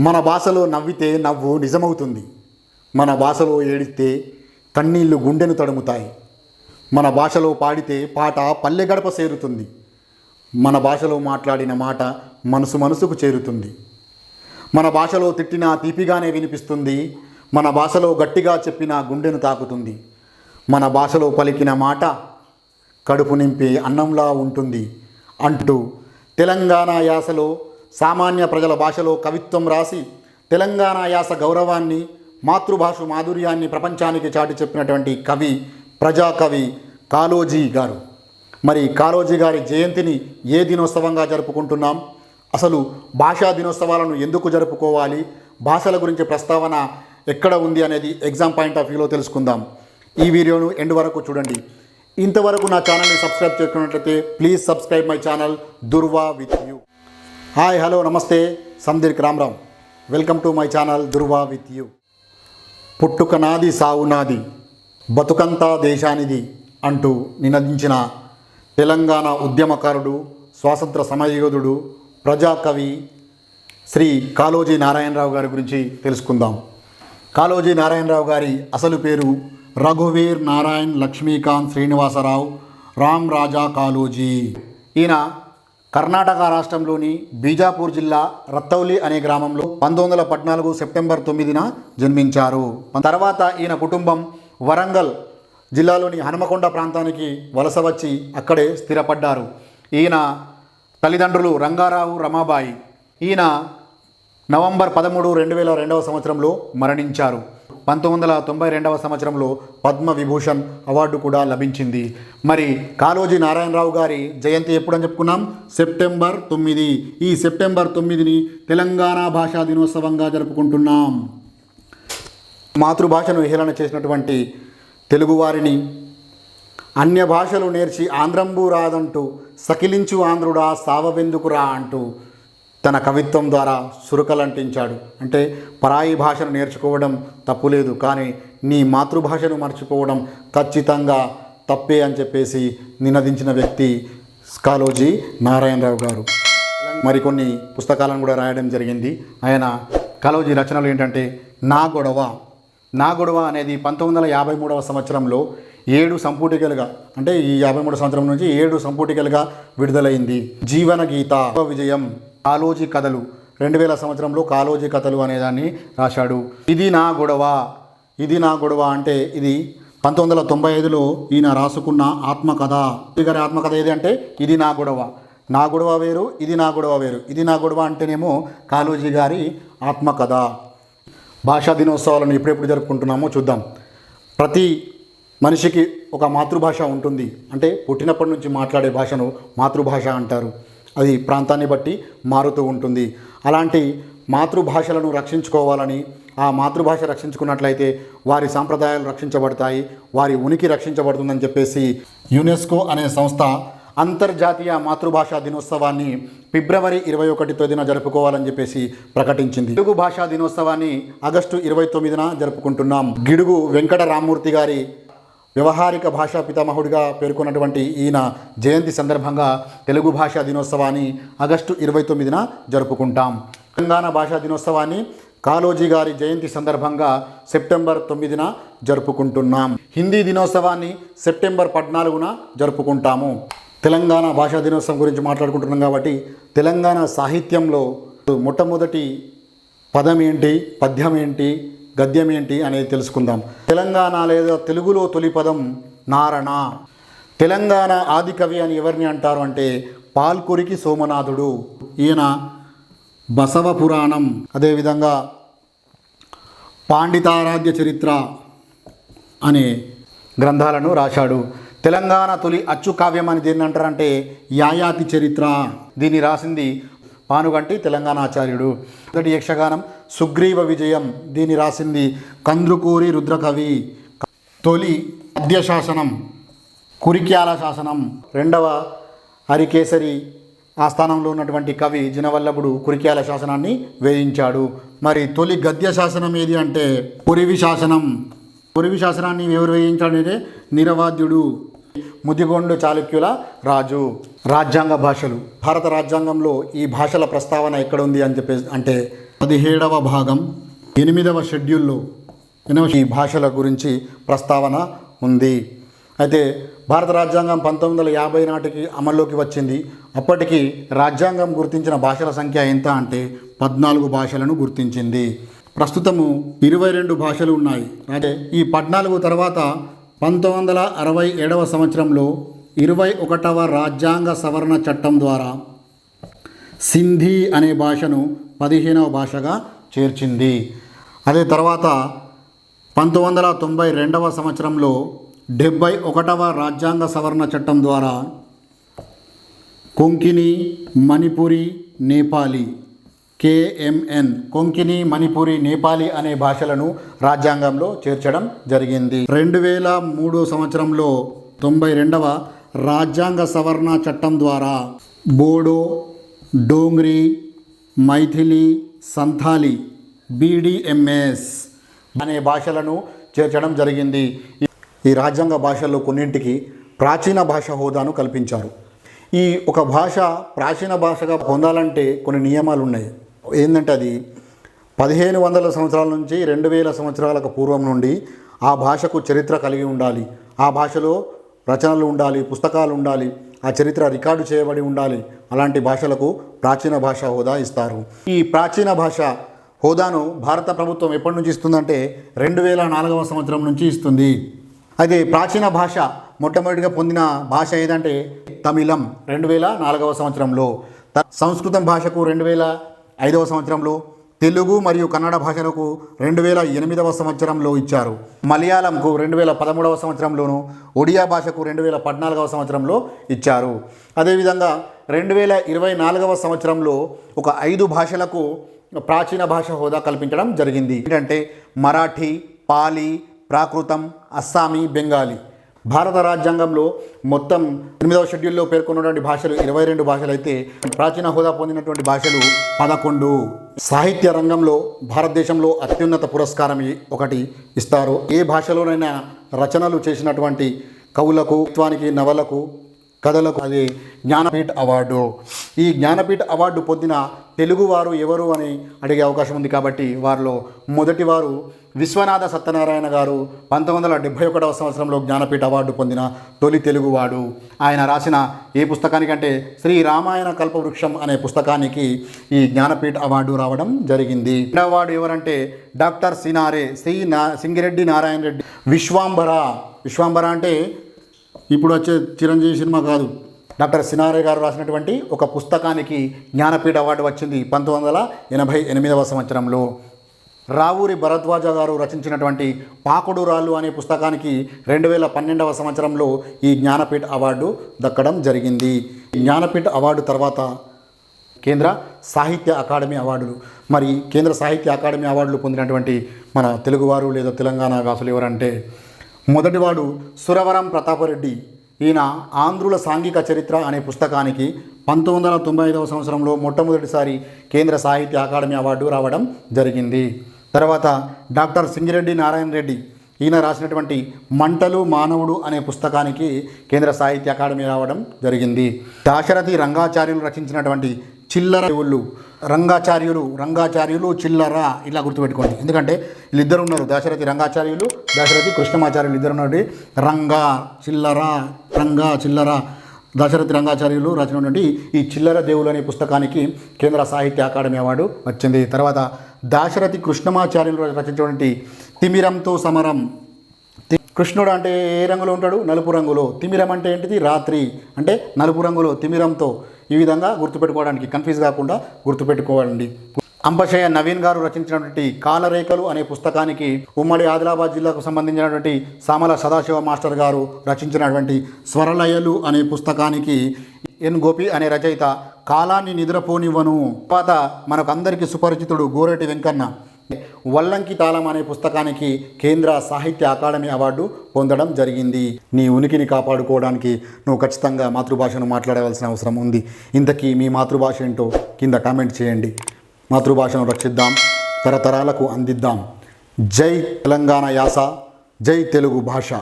మన భాషలో నవ్వితే నవ్వు నిజమవుతుంది. మన భాషలో ఏడిస్తే కన్నీళ్ళు గుండెను తడుముతాయి. మన భాషలో పాడితే పాట పల్లె గడప చేరుతుంది. మన భాషలో మాట్లాడిన మాట మనసు మనసుకు చేరుతుంది. మన భాషలో తిట్టినా తీపిగానే వినిపిస్తుంది. మన భాషలో గట్టిగా చెప్పిన గుండెను తాకుతుంది. మన భాషలో పలికిన మాట కడుపు నింపే అన్నంలా ఉంటుంది అంటూ తెలంగాణ యాసలో సామాన్య ప్రజల భాషలో కవిత్వం రాసి తెలంగాణ యాస గౌరవాన్ని మాతృభాష మాధుర్యాన్ని ప్రపంచానికి చాటి చెప్పినటువంటి కవి ప్రజాకవి కాలోజీ గారు. మరి కాలోజీ గారి జయంతిని ఏ దినోత్సవంగా జరుపుకుంటున్నాం? అసలు భాషా దినోత్సవాలను ఎందుకు జరుపుకోవాలి? భాషల గురించి ప్రస్తావన ఎక్కడ ఉంది అనేది ఎగ్జామ్ పాయింట్ ఆఫ్ వ్యూలో తెలుసుకుందాం. ఈ వీడియోను ఎండ్ వరకు చూడండి. ఇంతవరకు నా ఛానల్ని సబ్స్క్రైబ్ చేసుకున్నట్లయితే please subscribe my channel Durva with you. Hi hello నమస్తే. సందీర్క్ Ram welcome to my channel Durva with you. పుట్టుక నాది సావు నాది బతుకంతా దేశానిది అంటూ నినదించిన తెలంగాణ ఉద్యమకారుడు స్వాతంత్ర సమరయోధుడు ప్రజాకవి శ్రీ కాళోజీ నారాయణరావు గారి గురించి తెలుసుకుందాం. కాళోజీ నారాయణరావు గారి అసలు పేరు రఘువీర్ నారాయణ్ లక్ష్మీకాంత్ శ్రీనివాసరావు రామ్ రాజా కాలోజీ ఈయన కర్ణాటక రాష్ట్రంలోని బీజాపూర్ జిల్లా రత్తౌలి అనే గ్రామంలో పంతొమ్మిది వందల పద్నాలుగు సెప్టెంబర్ తొమ్మిదిన జన్మించారు. తర్వాత ఈయన కుటుంబం వరంగల్ జిల్లాలోని హనుమకొండ ప్రాంతానికి వలస వచ్చి అక్కడే స్థిరపడ్డారు. ఈయన తల్లిదండ్రులు రంగారావు రమాబాయి. ఈయన నవంబర్ పదమూడు రెండు వేల రెండవ సంవత్సరంలో మరణించారు. పంతొమ్మిది వందల తొంభై రెండవ సంవత్సరంలో పద్మ విభూషణ్ అవార్డు కూడా లభించింది. మరి కాళోజీ నారాయణరావు గారి జయంతి ఎప్పుడని చెప్పుకున్నాం? సెప్టెంబర్ తొమ్మిది. ఈ సెప్టెంబర్ తొమ్మిదిని తెలంగాణ భాషా దినోత్సవంగా జరుపుకుంటున్నాం. మాతృభాషను విహేళన చేసినటువంటి తెలుగువారిని అన్య భాషలు నేర్చి ఆంధ్రంబు రాదంటూ సకిలించు ఆంధ్రుడా సావవెందుకురా అంటూ తన కవిత్వం ద్వారా సురకలంటించాడు. అంటే పరాయి భాషను నేర్చుకోవడం తప్పులేదు కానీ నీ మాతృభాషను మర్చిపోవడం ఖచ్చితంగా తప్పే అని చెప్పేసి నినదించిన వ్యక్తి స్కాలోజీ నారాయణరావు గారు. మరికొన్ని పుస్తకాలను కూడా రాయడం జరిగింది. ఆయన కాలోజీ రచనలు ఏంటంటే నా గొడవ. నా గొడవ అనేది పంతొమ్మిది వందల యాభై మూడవ సంవత్సరంలో ఏడు సంపుటికలుగా అంటే ఈ యాభై మూడు సంవత్సరం నుంచి ఏడు సంపుటికలుగా విడుదలైంది. జీవన గీత విజయం. కాలోజీ కథలు. రెండు వేల సంవత్సరంలో కాలోజీ కథలు అనేదాన్ని రాశాడు. ఇది నా గొడవ ఇది నా గొడవ అంటే ఇది పంతొమ్మిది వందల తొంభై ఐదులో ఈయన రాసుకున్న ఆత్మకథ. గారి ఆత్మకథ ఏది అంటే ఇది నా గొడవ. నా గొడవ వేరు ఇది నా గొడవ వేరు. ఇది నా గొడవ అంటేనేమో కాళోజీ గారి ఆత్మకథ. భాషా దినోత్సవాలను ఎప్పుడెప్పుడు జరుపుకుంటున్నామో చూద్దాం. ప్రతి మనిషికి ఒక మాతృభాష ఉంటుంది. అంటే పుట్టినప్పటి నుంచి మాట్లాడే భాషను మాతృభాష అంటారు. అది ప్రాంతాన్ని బట్టి మారుతూ ఉంటుంది. అలాంటి మాతృభాషలను రక్షించుకోవాలని ఆ మాతృభాష రక్షించుకున్నట్లయితే వారి సాంప్రదాయాలు రక్షించబడతాయి వారి ఉనికి రక్షించబడుతుందని చెప్పేసి యునెస్కో అనే సంస్థ అంతర్జాతీయ మాతృభాషా దినోత్సవాన్ని ఫిబ్రవరి ఇరవై ఒకటి తేదీన జరుపుకోవాలని చెప్పేసి ప్రకటించింది. తెలుగు భాషా దినోత్సవాన్ని ఆగస్టు ఇరవై తొమ్మిదిన జరుపుకుంటున్నాం. గిడుగు వెంకట రామ్మూర్తి గారి వ్యవహారిక భాషా పితామహుడిగా పేర్కొన్నటువంటి ఈయన జయంతి సందర్భంగా తెలుగు భాషా దినోత్సవాన్ని ఆగస్టు ఇరవై తొమ్మిదిన జరుపుకుంటాం. తెలంగాణ భాషా దినోత్సవాన్ని కాళోజీ గారి జయంతి సందర్భంగా సెప్టెంబర్ తొమ్మిదిన జరుపుకుంటున్నాం. హిందీ దినోత్సవాన్ని సెప్టెంబర్ పద్నాలుగున జరుపుకుంటాము. తెలంగాణ భాషా దినోత్సవం గురించి మాట్లాడుకుంటున్నాం కాబట్టి తెలంగాణ సాహిత్యంలో మొట్టమొదటి పదం ఏంటి పద్యం ఏంటి గద్యం ఏంటి అనేది తెలుసుకుందాం. తెలంగాణ లేదా తెలుగులో తొలి పదం నారణ. తెలంగాణ ఆది కవి అని ఎవరిని అంటారు అంటే పాల్కురికి సోమనాథుడు. ఈయన బసవ పురాణం. అదేవిధంగా పాండితారాధ్య చరిత్ర అనే గ్రంథాలను రాశాడు. తెలంగాణ తొలి అచ్చు కావ్యం అని దేన్ని అంటారంటే యాయాతి చరిత్ర. దీన్ని రాసింది పానుగంటి తెలంగాణ ఆచార్యుడు మొదటి యక్షగానం సుగ్రీవ విజయం. దీన్ని రాసింది కంద్రుకూరి రుద్రకవి. తొలి పద్య శాసనం కురిక్యాల శాసనం. రెండవ హరికేసరి ఆస్థానంలో ఉన్నటువంటి కవి జినవల్లభుడు కురిక్యాల శాసనాన్ని వేయించాడు. మరి తొలి గద్య శాసనం ఏది అంటే పురివి శాసనం. పురివి శాసనాన్ని ఎవరు వేయించాడంటే నిరవాద్యుడు ముదిగొండు చాళుక్యుల రాజు. రాజ్యాంగ భాషలు. భారత రాజ్యాంగంలో ఈ భాషల ప్రస్తావన ఎక్కడ ఉంది అని చెప్పేసి అంటే పదిహేడవ భాగం ఎనిమిదవ షెడ్యూల్లో ఈ భాషల గురించి ప్రస్తావన ఉంది. అయితే భారత రాజ్యాంగం పంతొమ్మిది వందల యాభై నాటికి అమల్లోకి వచ్చింది. అప్పటికి రాజ్యాంగం గుర్తించిన భాషల సంఖ్య ఎంత అంటే పద్నాలుగు భాషలను గుర్తించింది. ప్రస్తుతము ఇరవై రెండు భాషలు ఉన్నాయి. అంటే ఈ పద్నాలుగు తర్వాత పంతొమ్మిది వందల అరవై ఏడవ సంవత్సరంలో ఇరవై ఒకటవ రాజ్యాంగ సవరణ చట్టం ద్వారా సింధీ అనే భాషను పదిహేనవ భాషగా చేర్చింది. అదే తర్వాత పంతొమ్మిది వందల తొంభై రెండవ సంవత్సరంలో డెబ్బై ఒకటవ రాజ్యాంగ సవరణ చట్టం ద్వారా కొంకిని మణిపురి నేపాలి కేఎంఎన్ కొంకిని మణిపురి నేపాలి అనే భాషలను రాజ్యాంగంలో చేర్చడం జరిగింది. రెండు వేల మూడో సంవత్సరంలో తొంభై రెండవ రాజ్యాంగ సవరణ చట్టం ద్వారా బోడో డోంగ్రీ మైథిలి సంథాలి బీడిఎంఎస్ అనే భాషలను చేర్చడం జరిగింది. ఈ రాజ్యాంగ భాషల్లో కొన్నింటికి ప్రాచీన భాష హోదాను కల్పించారు. ఈ ఒక భాష ప్రాచీన భాషగా పొందాలంటే కొన్ని నియమాలు ఉన్నాయి ఏంటంటే అది పదిహేను వందల సంవత్సరాల నుంచి రెండు వేల సంవత్సరాలకు పూర్వం నుండి ఆ భాషకు చరిత్ర కలిగి ఉండాలి. ఆ భాషలో రచనలు ఉండాలి పుస్తకాలు ఉండాలి ఆ చరిత్ర రికార్డు చేయబడి ఉండాలి. అలాంటి భాషలకు ప్రాచీన భాష హోదా ఇస్తారు. ఈ ప్రాచీన భాష హోదాను భారత ప్రభుత్వం ఎప్పటి నుంచి ఇస్తుందంటే రెండు వేల నాలుగవ సంవత్సరం నుంచి ఇస్తుంది. అయితే ప్రాచీన భాష మొట్టమొదటిగా పొందిన భాష ఏదంటే తమిళం రెండు వేల నాలుగవ సంవత్సరంలో. సంస్కృతం భాషకు రెండు వేల ఐదవ సంవత్సరంలో తెలుగు మరియు కన్నడ భాషలకు రెండు వేల ఎనిమిదవ సంవత్సరంలో ఇచ్చారు. మలయాళంకు రెండు వేల పదమూడవ సంవత్సరంలోను ఒడియా భాషకు రెండు వేల పద్నాలుగవ సంవత్సరంలో ఇచ్చారు. అదేవిధంగా రెండు వేల ఇరవై నాలుగవ సంవత్సరంలో ఒక ఐదు భాషలకు ప్రాచీన భాష హోదా కల్పించడం జరిగింది. ఏంటంటే మరాఠీ పాలి ప్రాకృతం అస్సామీ బెంగాలీ. భారత రాజ్యాంగంలో మొత్తం ఎనిమిదవ షెడ్యూల్లో పేర్కొన్నటువంటి భాషలు ఇరవై రెండు భాషలు అయితే ప్రాచీన హోదా పొందినటువంటి భాషలు పదకొండు. సాహిత్య రంగంలో భారతదేశంలో అత్యున్నత పురస్కారం ఒకటి ఇస్తారు. ఏ భాషలోనైనా రచనలు చేసినటువంటి కవులకు కవిత్వానికి నవలకు కథలకు అది జ్ఞానపీఠ్ అవార్డు. ఈ జ్ఞానపీఠ్ అవార్డు పొందిన తెలుగువారు ఎవరు అని అడిగే అవకాశం ఉంది కాబట్టి వారిలో మొదటివారు విశ్వనాథ సత్యనారాయణ గారు పంతొమ్మిది వందల డెబ్భై ఒకటవ సంవత్సరంలో జ్ఞానపీఠ అవార్డు పొందిన తొలి తెలుగువాడు. ఆయన రాసిన ఏ పుస్తకానికంటే శ్రీ రామాయణ కల్పవృక్షం అనే పుస్తకానికి ఈ జ్ఞానపీఠ అవార్డు రావడం జరిగింది. అవార్డు ఎవరంటే డాక్టర్ సినారే శ్రీ నా సింగిరెడ్డి నారాయణ రెడ్డి విశ్వాంబర. విశ్వాంబర అంటే ఇప్పుడు వచ్చే చిరంజీవి సినిమా కాదు. డాక్టర్ సినారే గారు రాసినటువంటి ఒక పుస్తకానికి జ్ఞానపీఠ అవార్డు వచ్చింది పంతొమ్మిది వందల ఎనభై ఎనిమిదవ సంవత్సరంలో. రావూరి భరద్వాజ గారు రచించినటువంటి పాకుడు రాళ్ళు అనే పుస్తకానికి రెండు వేల పన్నెండవ సంవత్సరంలో ఈ జ్ఞానపీఠ అవార్డు దక్కడం జరిగింది. జ్ఞానపీఠ అవార్డు తర్వాత కేంద్ర సాహిత్య అకాడమీ అవార్డులు మరి కేంద్ర సాహిత్య అకాడమీ అవార్డులు పొందినటువంటి మన తెలుగువారు లేదా తెలంగాణ వాసులు ఎవరంటే మొదటివాడు సురవరం ప్రతాపరెడ్డి. ఈయన ఆంధ్రుల సాంఘిక చరిత్ర అనే పుస్తకానికి పంతొమ్మిది వందల తొంభై ఐదవ సంవత్సరంలో మొట్టమొదటిసారి కేంద్ర సాహిత్య అకాడమీ అవార్డు రావడం జరిగింది. తర్వాత డాక్టర్ సింగిరెడ్డి నారాయణ రెడ్డి ఈయన రాసినటువంటి మంటలు మానవుడు అనే పుస్తకానికి కేంద్ర సాహిత్య అకాడమీ రావడం జరిగింది. దాశరథి రంగాచార్యులు రచించినటువంటి చిల్లర దేవుళ్ళు రంగాచార్యులు రంగాచార్యులు చిల్లర ఇలా గుర్తుపెట్టుకోండి. ఎందుకంటే వీళ్ళిద్దరు ఉన్నారు. దాశరథి రంగాచార్యులు దాశరథి కృష్ణమాచార్యులు ఇద్దరు ఉన్నారు. రంగా చిల్లర రంగా చిల్లర దశరథి రంగాచార్యులు రచనటువంటి ఈ చిల్లర దేవులు అనే పుస్తకానికి కేంద్ర సాహిత్య అకాడమీ అవార్డు వచ్చింది. తర్వాత దాశరథి కృష్ణమాచార్యులు రచించినటువంటి తిమిరంతో సమరం. కృష్ణుడు అంటే ఏ రంగులో ఉంటాడు? నలుపు రంగులో. తిమిరం అంటే ఏంటిది? రాత్రి. అంటే నలుపు రంగులో తిమిరంతో. ఈ విధంగా గుర్తుపెట్టుకోవడానికి కన్ఫ్యూజ్ కాకుండా గుర్తుపెట్టుకోవాలండి. అంబశయ్య నవీన్ గారు రచించినటువంటి కాలరేఖలు అనే పుస్తకానికి ఉమ్మడి ఆదిలాబాద్ జిల్లాకు సంబంధించినటువంటి సామల సదాశివ మాస్టర్ గారు రచించినటువంటి స్వరలయలు అనే పుస్తకానికి ఎన్ గోపి అనే రచయిత కాలాన్ని నిద్రపోనివ్వను. తర్వాత మనకు అందరికీ సుపరిచితుడు గోరెటి వెంకన్న. వల్లంకి తాళం అనే పుస్తకానికి కేంద్ర సాహిత్య అకాడమీ అవార్డు పొందడం జరిగింది. నీ ఉనికిని కాపాడుకోవడానికి నువ్వు ఖచ్చితంగా మాతృభాషను మాట్లాడవలసిన అవసరం ఉంది. ఇంతకీ మీ మాతృభాష ఏంటో కింద కామెంట్ చేయండి. మాతృభాషను రక్షిద్దాం తరతరాలకు అందిద్దాం. జై తెలంగాణ యాస జై తెలుగు భాష.